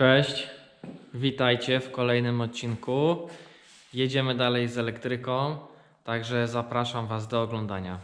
Cześć, witajcie w kolejnym odcinku. Jedziemy dalej z elektryką, także zapraszam Was do oglądania.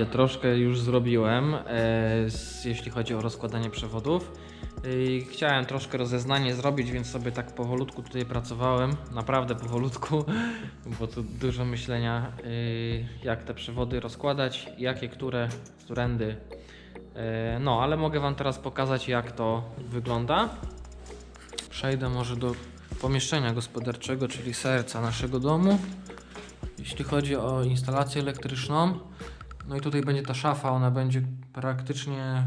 Słuchajcie, troszkę już zrobiłem, e, jeśli chodzi o rozkładanie przewodów. E, chciałem troszkę rozeznanie zrobić, więc sobie tak powolutku tutaj pracowałem, naprawdę powolutku, bo tu dużo myślenia, e, jak te przewody rozkładać, jakie, które, którędy. No, ale mogę Wam teraz pokazać, jak to wygląda. Przejdę może do pomieszczenia gospodarczego, czyli serca naszego domu. Jeśli chodzi o instalację elektryczną, no i tutaj będzie ta szafa, ona będzie praktycznie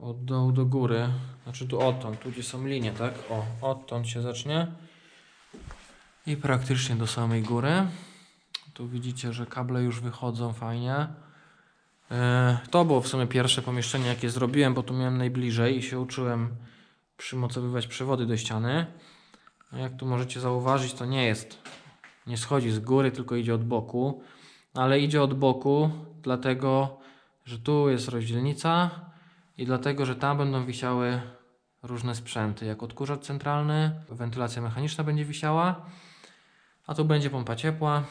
od dołu do góry. Znaczy tu odtąd, tu gdzie są linie, tak? O, odtąd się zacznie. I praktycznie do samej góry. Tu widzicie, że kable już wychodzą fajnie. E, To było w sumie pierwsze pomieszczenie, jakie zrobiłem, bo tu miałem najbliżej i się uczyłem przymocowywać przewody do ściany. No jak tu możecie zauważyć, to nie jest, nie schodzi z góry, tylko idzie od boku. Ale idzie od boku, dlatego że tu jest rozdzielnica i dlatego, że tam będą wisiały różne sprzęty, jak odkurzacz centralny, wentylacja mechaniczna będzie wisiała, a tu będzie pompa ciepła,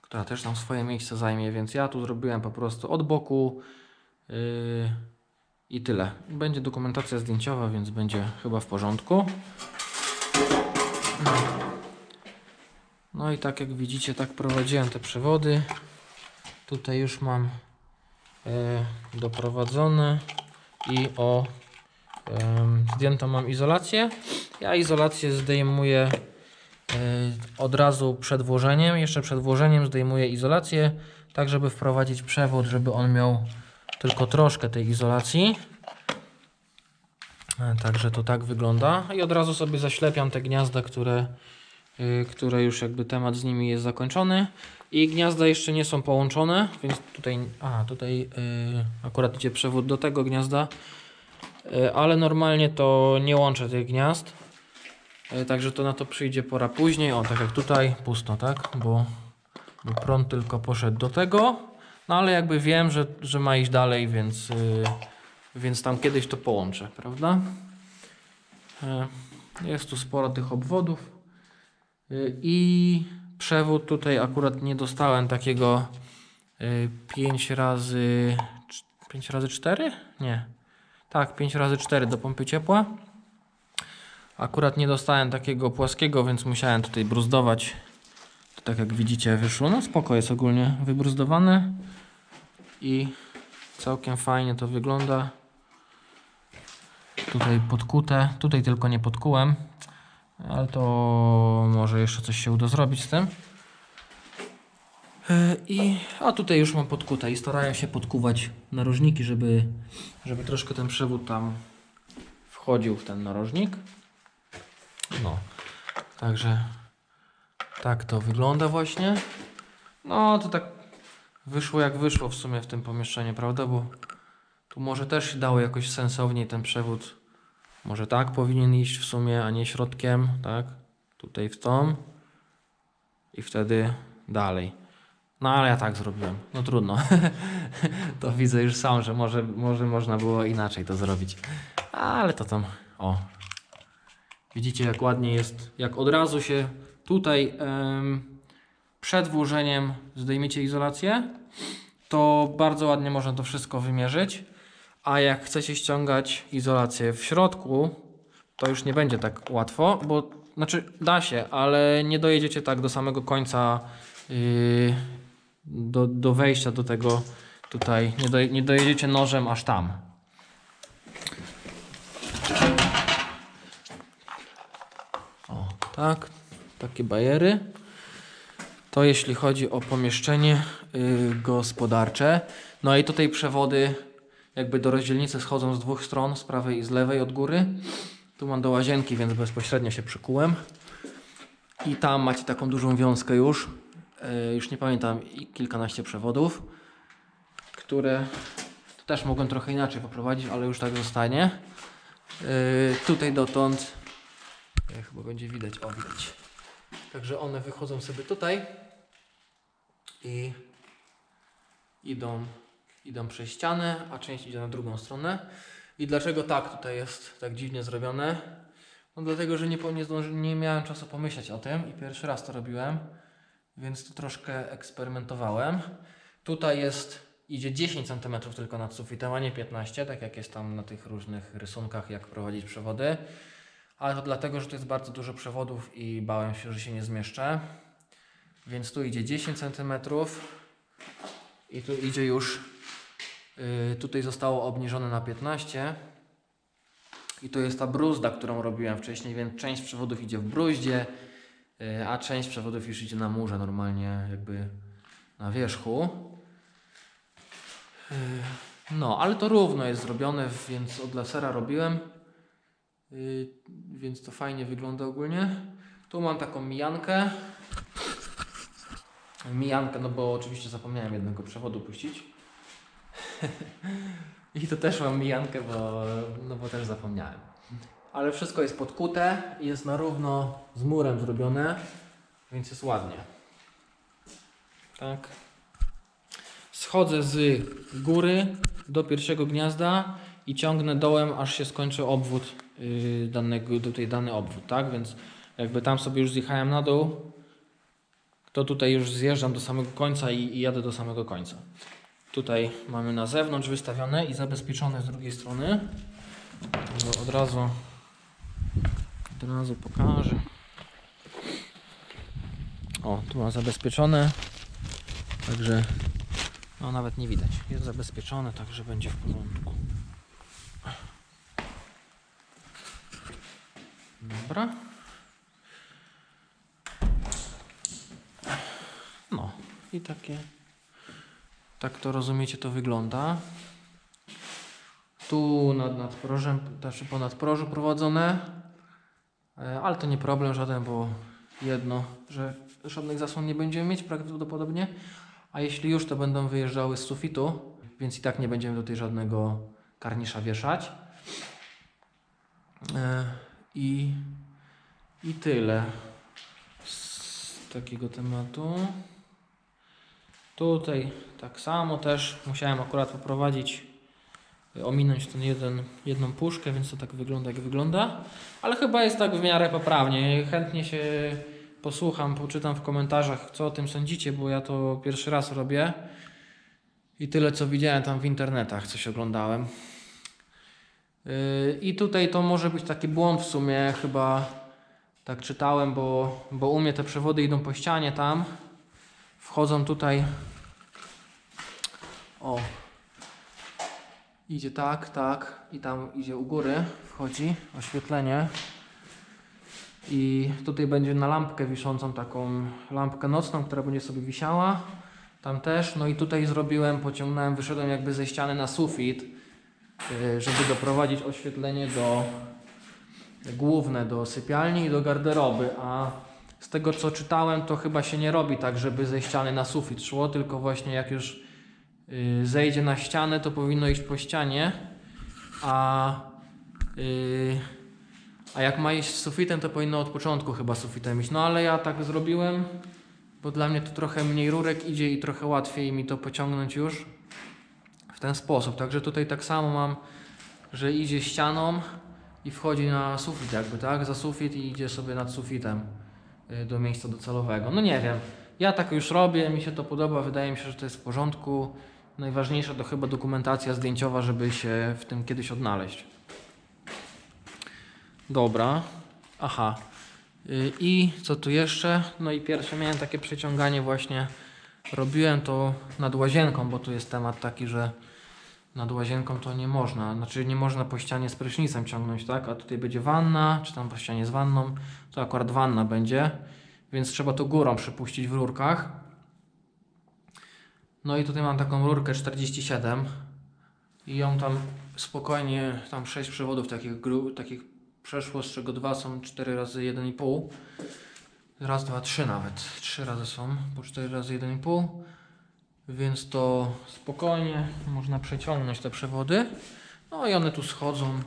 która też tam swoje miejsce zajmie, więc ja tu zrobiłem po prostu od boku yy, i tyle. Będzie dokumentacja zdjęciowa, więc będzie chyba w porządku. No i tak jak widzicie, tak prowadziłem te przewody. Tutaj już mam e, doprowadzone i o em, zdjętą mam izolację. Ja izolację zdejmuję e, od razu przed włożeniem. Jeszcze przed włożeniem zdejmuję izolację, tak żeby wprowadzić przewód, żeby on miał tylko troszkę tej izolacji. E, Także to tak wygląda. I od razu sobie zaślepiam te gniazda, które, y, które już jakby temat z nimi jest zakończony. I gniazda jeszcze nie są połączone, więc tutaj, a tutaj y, akurat idzie przewód do tego gniazda, y, ale normalnie to nie łączę tych gniazd. Y, Także to na to przyjdzie pora później. O, tak jak tutaj, pusto, tak? Bo, bo prąd tylko poszedł do tego. No ale jakby wiem, że, że ma iść dalej, więc, y, więc tam kiedyś to połączę, prawda? E, Jest tu sporo tych obwodów. Y, I przewód tutaj akurat nie dostałem takiego 5 razy cz- 5 razy 4? Nie. Tak, 5 razy 4 do pompy ciepła. Akurat nie dostałem takiego płaskiego, więc musiałem tutaj bruzdować. To tak jak widzicie wyszło. No spoko jest ogólnie wybruzdowane. I całkiem fajnie to wygląda. Tutaj podkute. Tutaj tylko nie podkułem. Ale to może jeszcze coś się uda zrobić z tym. E, I a tutaj już mam podkute i starałem się podkuwać narożniki, żeby, żeby troszkę ten przewód tam wchodził w ten narożnik. No, także tak to wygląda właśnie. No to tak wyszło jak wyszło w sumie w tym pomieszczeniu, prawda? Bo tu może też dało jakoś sensowniej ten przewód. Może tak powinien iść w sumie, a nie środkiem, tak? Tutaj w tą i wtedy dalej. No ale ja tak zrobiłem. No trudno. to widzę już sam, że może, może można było inaczej to zrobić. Ale to tam. O. Widzicie jak ładnie jest. Jak od razu się tutaj przed włożeniem zdejmiecie izolację, to bardzo ładnie można to wszystko wymierzyć. A jak chcecie ściągać izolację w środku, to już nie będzie tak łatwo, bo znaczy da się, ale nie dojedziecie tak do samego końca yy, do, do wejścia do tego tutaj, nie, do, nie dojedziecie nożem aż tam. O, tak, takie bajery. To jeśli chodzi o pomieszczenie yy, gospodarcze. No i tutaj przewody jakby do rozdzielnicy schodzą z dwóch stron, z prawej i z lewej od góry. Tu mam do łazienki, więc bezpośrednio się przykułem. I tam macie taką dużą wiązkę już. Yy, już nie pamiętam, i kilkanaście przewodów, które też mogłem trochę inaczej poprowadzić, ale już tak zostanie. Yy, tutaj dotąd, yy, chyba będzie widać, o widać. Także one wychodzą sobie tutaj i idą, idą przez ścianę, a część idzie na drugą stronę. I dlaczego tak tutaj jest tak dziwnie zrobione? No dlatego, że nie, nie, zdąży, nie miałem czasu pomyśleć o tym i pierwszy raz to robiłem, więc tu troszkę eksperymentowałem. Tutaj jest, idzie 10 cm tylko nad sufitem, a nie 15, tak jak jest tam na tych różnych rysunkach, jak prowadzić przewody. Ale to dlatego, że to jest bardzo dużo przewodów i bałem się, że się nie zmieszczę. Więc tu idzie 10 cm i tu idzie już, tutaj zostało obniżone na 15 i to jest ta bruzda, którą robiłem wcześniej, więc część przewodów idzie w bruździe, yy, a część przewodów już idzie na murze normalnie jakby na wierzchu. Yy, no, ale to równo jest zrobione, więc od lasera robiłem. Więc to fajnie wygląda ogólnie. Tu mam taką mijankę. Mijankę, no bo oczywiście zapomniałem jednego przewodu puścić. I to też mam mijankę, bo, no bo też zapomniałem. Ale wszystko jest podkute, jest na równo z murem zrobione, więc jest ładnie. Tak. Schodzę z góry do pierwszego gniazda i ciągnę dołem, aż się skończy obwód yy, danego, tutaj dany obwód, tak? Więc jakby tam sobie już zjechałem na dół, to tutaj już zjeżdżam do samego końca i, i jadę do samego końca. Tutaj mamy na zewnątrz wystawione i zabezpieczone z drugiej strony. Od razu, od razu pokażę. O, tu mam zabezpieczone, także no nawet nie widać. Jest zabezpieczone, także będzie w porządku. Dobra. No i takie. Tak to rozumiecie, to wygląda. Tu nad nadprożem, znaczy po nadprożu prowadzone. E, Ale to nie problem żaden, bo jedno, że żadnych zasłon nie będziemy mieć prawdopodobnie. A jeśli już, to będą wyjeżdżały z sufitu, więc i tak nie będziemy tutaj żadnego karnisza wieszać. E, I, i tyle z takiego tematu. Tutaj tak samo też musiałem akurat poprowadzić, y, ominąć ten jeden, jedną puszkę, więc to tak wygląda jak wygląda. Ale chyba jest tak w miarę poprawnie. Chętnie się posłucham, poczytam w komentarzach, co o tym sądzicie, bo ja to pierwszy raz robię. I tyle co widziałem tam w internetach, coś oglądałem. Yy, I tutaj to może być taki błąd w sumie, chyba tak czytałem, bo, bo u mnie te przewody idą po ścianie tam. Wchodzą tutaj. O. Idzie tak, tak. I tam idzie u góry. Wchodzi oświetlenie. I tutaj będzie na lampkę wiszącą taką lampkę nocną, która będzie sobie wisiała. Tam też. No i tutaj zrobiłem, pociągnąłem, wyszedłem jakby ze ściany na sufit, yy, żeby doprowadzić oświetlenie do główne do sypialni i do garderoby, a z tego co czytałem, to chyba się nie robi tak, żeby ze ściany na sufit szło, tylko właśnie jak już yy, zejdzie na ścianę, to powinno iść po ścianie, a, yy, a jak ma iść sufitem, to powinno od początku chyba sufitem iść. No ale ja tak zrobiłem, bo dla mnie to trochę mniej rurek idzie i trochę łatwiej mi to pociągnąć już w ten sposób. Także tutaj tak samo mam, że idzie ścianą, i wchodzi na sufit jakby, tak? Za sufit i idzie sobie nad sufitem y, do miejsca docelowego. No nie wiem. Ja tak już robię, mi się to podoba, wydaje mi się, że to jest w porządku. Najważniejsza to chyba dokumentacja zdjęciowa, żeby się w tym kiedyś odnaleźć. Dobra. Aha. Y, I co tu jeszcze? No i pierwsze miałem takie przeciąganie właśnie. Robiłem to nad łazienką, bo tu jest temat taki, że nad łazienką to nie można. Znaczy nie można po ścianie z prysznicem ciągnąć, tak? A tutaj będzie wanna, czy tam po ścianie z wanną. To akurat wanna będzie, więc trzeba to górą przypuścić w rurkach. No i tutaj mam taką rurkę 47 i ją tam spokojnie, tam 6 przewodów takich, takich przeszło, z czego dwa są 4 razy 1,5. Raz, dwa, trzy nawet. Trzy razy są, po 4 razy 1,5. Więc to spokojnie można przeciągnąć te przewody. No i one tu schodzą.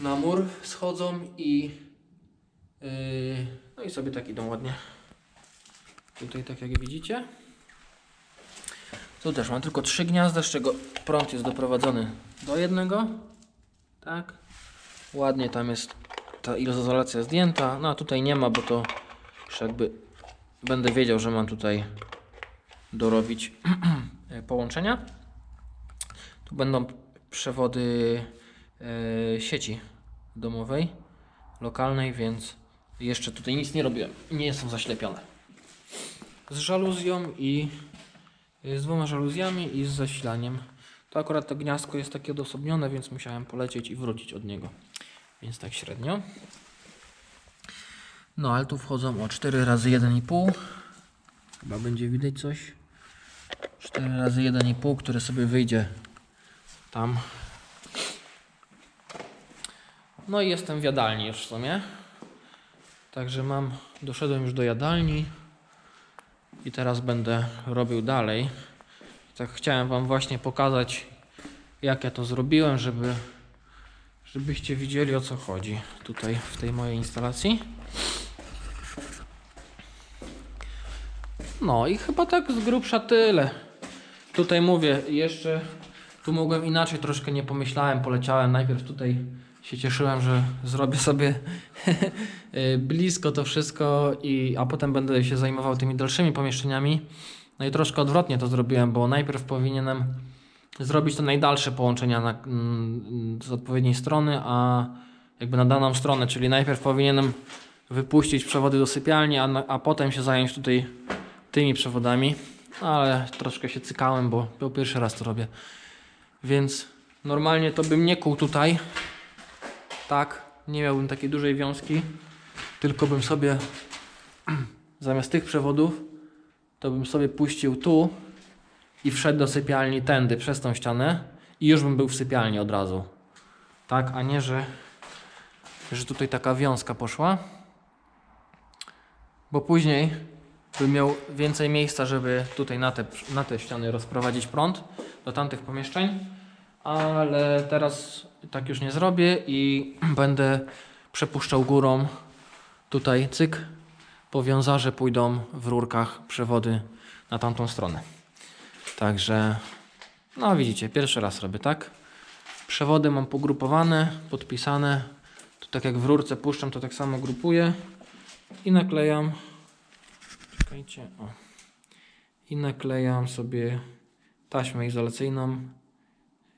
Na mur schodzą i yy, no i sobie tak idą ładnie. Tutaj tak jak widzicie. Tu też mam tylko trzy gniazda, z czego prąd jest doprowadzony do jednego. Tak. Ładnie tam jest ta izolacja zdjęta. No a tutaj nie ma, bo to już jakby będę wiedział, że mam tutaj dorobić połączenia. Tu będą przewody e, sieci domowej, lokalnej, więc jeszcze tutaj nic nie robiłem. Nie są zaślepione. Z żaluzją i z dwoma żaluzjami i z zasilaniem. To akurat to gniazdko jest takie odosobnione, więc musiałem polecieć i wrócić od niego. Więc tak średnio. No ale tu wchodzą o 4 razy 1,5 Chyba będzie widać coś. 4 razy 1,5, które sobie wyjdzie tam. No i jestem w jadalni już w sumie. Także mam, doszedłem już do jadalni i teraz będę robił dalej. Tak chciałem Wam właśnie pokazać, jak ja to zrobiłem, żeby, żebyście widzieli o co chodzi tutaj w tej mojej instalacji. No i chyba tak z grubsza tyle. Tutaj mówię, jeszcze tu mogłem inaczej, troszkę nie pomyślałem, poleciałem. Najpierw tutaj się cieszyłem, że zrobię sobie blisko to wszystko, i, a potem będę się zajmował tymi dalszymi pomieszczeniami. No i troszkę odwrotnie to zrobiłem, bo najpierw powinienem zrobić te najdalsze połączenia na, mm, z odpowiedniej strony, a jakby na daną stronę, czyli najpierw powinienem wypuścić przewody do sypialni, a, a potem się zająć tutaj tymi przewodami, ale troszkę się cykałem, bo był pierwszy raz to robię. Więc normalnie to bym nie kuł tutaj. Tak, nie miałbym takiej dużej wiązki, tylko bym sobie zamiast tych przewodów, to bym sobie puścił tu i wszedł do sypialni tędy przez tą ścianę i już bym był w sypialni od razu. Tak, a nie, że, że tutaj taka wiązka poszła. Bo później bym miał więcej miejsca, żeby tutaj na te, na te ściany rozprowadzić prąd do tamtych pomieszczeń, ale teraz tak już nie zrobię i będę przepuszczał górą tutaj cyk, powiązarze pójdą w rurkach przewody na tamtą stronę. Także, no widzicie, pierwszy raz robię tak. Przewody mam pogrupowane, podpisane. Tu tak jak w rurce puszczam, to tak samo grupuję i naklejam Czekajcie, o. I naklejam sobie taśmę izolacyjną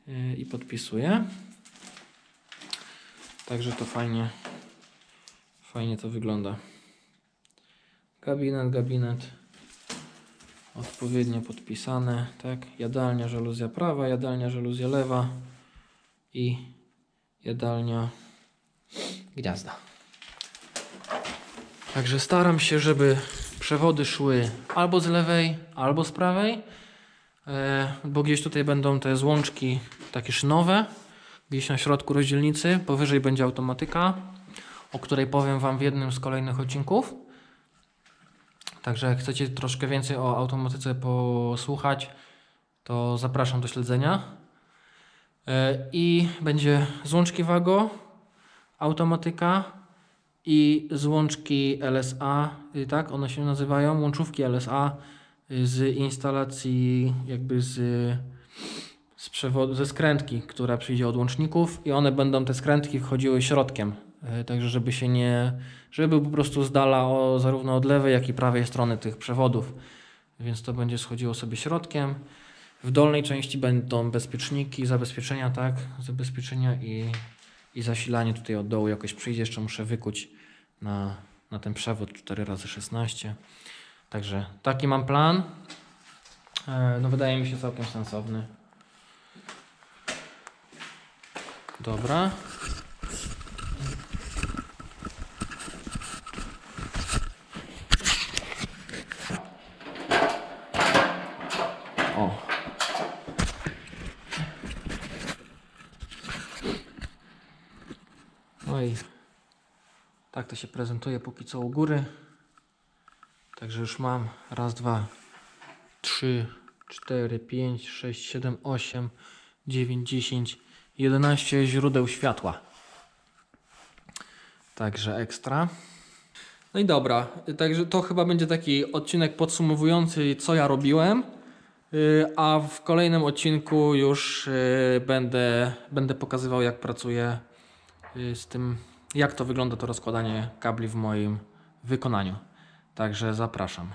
yy, i podpisuję. Także to fajnie, fajnie to wygląda. Gabinet, gabinet. Odpowiednio podpisane, tak? Jadalnia, żaluzja prawa, jadalnia, żaluzja lewa i jadalnia, gniazda. Także staram się, żeby przewody szły albo z lewej, albo z prawej, e, bo gdzieś tutaj będą te złączki takie szynowe, gdzieś na środku rozdzielnicy, powyżej będzie automatyka, o której powiem Wam w jednym z kolejnych odcinków. Także jak chcecie troszkę więcej o automatyce posłuchać, to zapraszam do śledzenia. E, I będzie złączki Wago, automatyka i złączki LSA, y, tak one się nazywają, łączówki LSA y, z instalacji jakby z, z przewodu, ze skrętki, która przyjdzie od łączników i one będą, te skrętki wchodziły środkiem, y, także żeby się nie, żeby po prostu z dala o, zarówno od lewej, jak i prawej strony tych przewodów, więc to będzie schodziło sobie środkiem. W dolnej części będą bezpieczniki, zabezpieczenia, tak, zabezpieczenia i, i zasilanie tutaj od dołu jakoś przyjdzie, jeszcze muszę wykuć na, na ten przewód 4x16. Także taki mam plan. E, No wydaje mi się całkiem sensowny. Dobra. O. No i tak to się prezentuje póki co u góry. Także już mam raz, dwa, trzy, cztery, pięć, sześć, siedem, osiem, dziewięć, dziesięć, jedenaście źródeł światła. Także ekstra. No i dobra, także to chyba będzie taki odcinek podsumowujący, co ja robiłem. Yy, A w kolejnym odcinku już yy, będę, będę pokazywał, jak pracuję yy, z tym, jak to wygląda to rozkładanie kabli w moim wykonaniu. Także zapraszam.